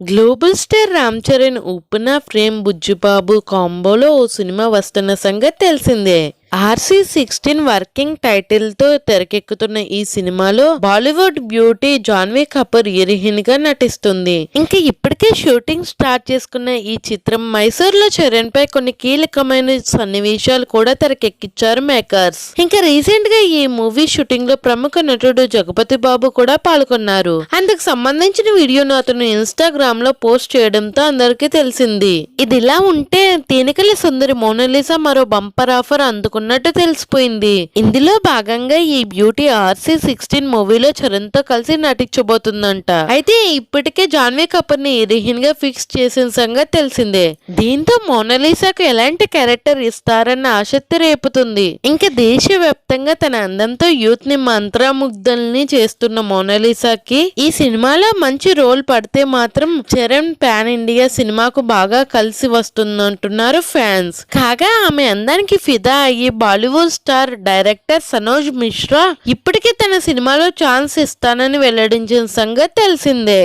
Global star Ram Charan Uppena frame Bujjubabu కాంబోలో ఓ cinema వస్తున్న సంగతి తెలిసిందే. ఆర్సీ సిక్స్టీన్ వర్కింగ్ టైటిల్తో తెరకెక్కుతున్న ఈ సినిమాలో బాలీవుడ్ బ్యూటీ జాన్వీ కపూర్ హీరోయిన్గా నటిస్తుంది. ఇంకా ఇప్పటికే షూటింగ్ స్టార్ట్ చేసుకున్న ఈ చిత్రం మైసూర్లో చరణ్ పై కొన్ని కీలకమైన సన్నివేశాలు కూడా తెరకెక్కించారు మేకర్స్. ఇంకా రీసెంట్గా ఈ మూవీ షూటింగ్లో ప్రముఖ నటుడు జగపతి బాబు కూడా పాల్గొన్నారు. అందుకు సంబంధించిన వీడియోను అతను ఇన్స్టాగ్రామ్లో పోస్ట్ చేయడంతో అందరికీ తెలిసింది. ఇది ఇలా ఉంటే తేనికల సుందరి మోనలిసా మరో బంపర్ ఆఫర్ అందుకున్నట్టు తెలిసిపోయింది. ఇందులో భాగంగా ఈ బ్యూటీ ఆర్సీ సిక్స్టీన్ మూవీలో చరణ్తో కలిసి నటించబోతుందంట. అయితే ఇప్పటికే జాన్వీ కపూర్ని పదిహేనుగా ఫిక్స్ చేసిన సంగతి తెలిసిందే. దీంతో మోనలీసాకు ఎలాంటి క్యారెక్టర్ ఇస్తారన్న ఆసక్తి రేపుతుంది. ఇంకా దేశవ్యాప్తంగా తన అందంతో యూత్ని మంత్రముగ్ధల్ని చేస్తున్న మోనలీసాకి ఈ సినిమాలో మంచి రోల్ పడితే మాత్రం చరణ్ పాన్ ఇండియా సినిమాకు బాగా కలిసి వస్తుందంటున్నారు ఫ్యాన్స్. కాగా ఆమె అందానికి ఫిదా అయ్యి Bollywood star director Sanoj Mishra ఇప్పటికే తన సినిమాలో ఛాన్స్ ఇస్తానని వెల్లడించిన సంగతి తెలిసిందే.